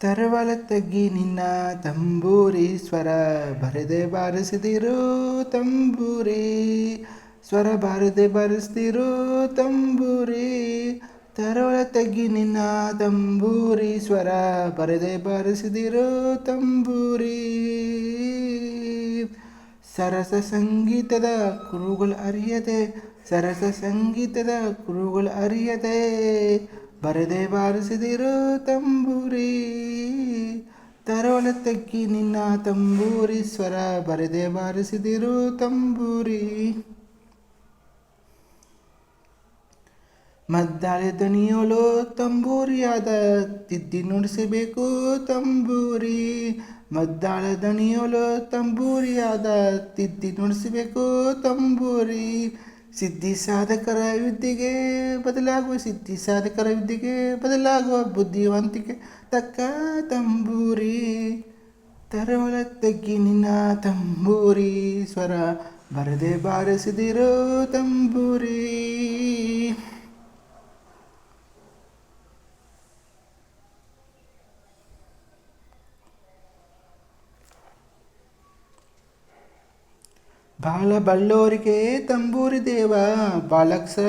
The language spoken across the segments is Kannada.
ತರವಲ ತಗ್ಗಿ ನಿನ್ನ ತಂಬೂರಿ ಸ್ವರ ಬರದೆ ಬಾರಿಸಿದಿರು ತಂಬೂರಿ. ಸ್ವರ ಬಾರದೆ ಬಾರಿಸ್ತಿರು ತಂಬೂರಿ. ತರವಳ ತಗ್ಗಿ ನಿನ್ನ ತಂಬೂರಿ ಸ್ವರ ಬರದೆ ಬಾರಿಸಿದಿರು ತಂಬೂರಿ. ಸರಸ ಸಂಗೀತದ ಕುರುಗಳು ಅರಿಯದೆ, ಸರಸ ಸಂಗೀತದ ಕುರುಗಳು ಅರಿಯದೆ ಬರದೆ ಬಾರಿಸಿದಿರು ತಂಬೂರಿ. ತರೋಳ ತಗ್ಗಿ ನಿನ್ನ ತಂಬೂರಿ, ಸ್ವರ ಬರದೆ ಬಾರಿಸಿದಿರು ತಂಬೂರಿ. ಮದ್ದಾಳೆ ದನಿಯೋಳು ತಂಬೂರಿಯಾದ ತಿದ್ದಿ ನುಡಿಸಬೇಕು ತಂಬೂರಿ. ಮದ್ದಾಳ ದನಿಯೋಳು ತಂಬೂರಿಯಾದ ತಿದ್ದಿ ನುಡಿಸಬೇಕು ತಂಬೂರಿ. ಸಿದ್ಧಿ ಸಾಧಕರ ವಿದ್ಯೆಗೆ ಬದಲಾಗುವ ಸಿದ್ಧಿ ಸಾಧಕರ ವಿದ್ಯೆಗೆ ಬದಲಾಗುವ ಬುದ್ಧಿವಂತಿಕೆ. ತಕ್ಕ ತಂಬೂರಿ ತರವಳ ತಗ್ಗಿ ನಿನ್ನ ತಂಬೂರಿ, ಸ್ವರ ಬರದೆ ಬಾರಿಸಿದಿರೋ ತಂಬೂರಿ. ಬಾಳ ಬಳ್ಳೋರಿಗೆ ತಂಬೂರಿ ದೇವ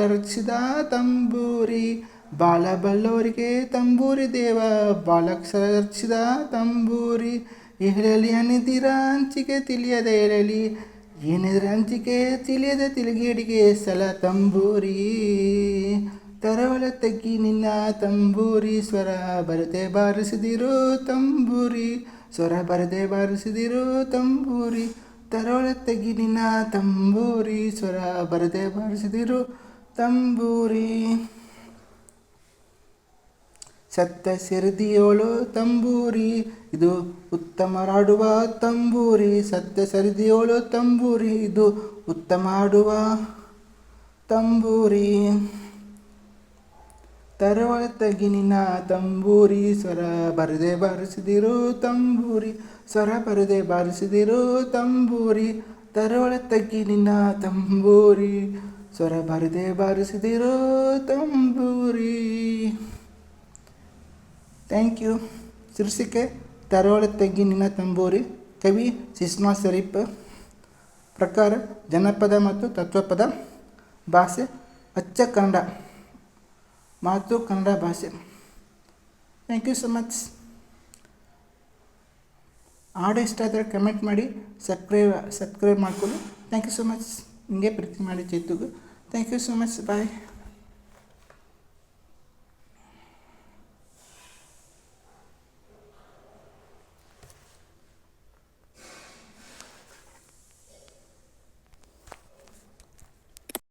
ರಕ್ಷಿದ ತಂಬೂರಿ. ಬಾಳ ಬಳ್ಳೋರಿಗೆ ತಂಬೂರಿ ದೇವ ರಕ್ಷಿದ ತಂಬೂರಿ. ಹೇಳಲಿ ಅನ್ನಿದ್ದೀರ ಹಂಚಿಕೆ ತಿಳಿಯದೆ ಹೇಳಲಿ ಏನಿದ್ರೆ ಹಂಚಿಕೆ ತಿಳಿಯದೆ ತಿಳಿಗೇಡಿಗೆ ಸಲ ತಂಬೂರಿ. ತರವಳ ತಗ್ಗಿ ನಿನ್ನ ತಂಬೂರಿ, ಸ್ವರ ಬರದೆ ಬಾರಿಸಿದಿರು ತಂಬೂರಿ. ಸ್ವರ ಬರದೆ ಬಾರಿಸಿದಿರು ತಂಬೂರಿ. ತರವಳ ತಗ್ಗಿ ನಿನ್ನ ತಂಬೂರಿ ಸ್ವರ ಬರದೆ ಬಾರಿಸಿದಿರು. ತಂಬೂರಿ. ಸತ್ತ ಸೆರದಿಯೋಳು ತಂಬೂರಿ, ಇದು ಉತ್ತಮ ಆಡುವ ತಂಬೂರಿ. ಸತ್ಯ ಸರಿದಿಯೋಳು ತಂಬೂರಿ, ಇದು ಉತ್ತಮ ಆಡುವ ತಂಬೂರಿ. ತರವಳ ತಗ್ಗಿನಿನ ತಂಬೂರಿ, ಸ್ವರ ಬರದೆ ಬಾರಿಸಿದಿರು ತಂಬೂರಿ, ಸ್ವರ ಬರದೆ ಬಾರಿಸಿದಿರು ತಂಬೂರಿ. ತರವಳ ತಗ್ಗಿನಿನ ತಂಬೂರಿ, ಸ್ವರ ಬರದೆ ಬಾರಿಸಿದಿರು ತಂಬೂರಿ. ಥ್ಯಾಂಕ್ ಯು ಶೀರ್ಷಿಕೆ ತರವಳ ತಗ್ಗಿನಿನ ತಂಬೂರಿ. ಕವಿ ಸಿಸ್ಮಾ ಶರೀಫ್ ಪ್ರಕಾರ, ಜನಪದ ಮತ್ತು ತತ್ವಪದ ಭಾಷೆ ಅಚ್ಚ ಕನ್ನಡ ಮಾತು ಕನ್ನಡ ಭಾಷೆ ಥ್ಯಾಂಕ್ ಯು ಸೊ ಮಚ್ ಹಾಡು ಇಷ್ಟ ಆದರೆ ಕಮೆಂಟ್ ಮಾಡಿ ಸಬ್ಸ್ಕ್ರೈಬ್ ಸಬ್ಸ್ಕ್ರೈಬ್ ಮಾಡ್ಕೊಳ್ಳಿ. ಥ್ಯಾಂಕ್ ಯು ಸೊ ಮಚ್ ಹಿಂಗೆ ಪ್ರೀತಿ ಮಾಡಿ ಚೈತುಗು. Thank you so much bye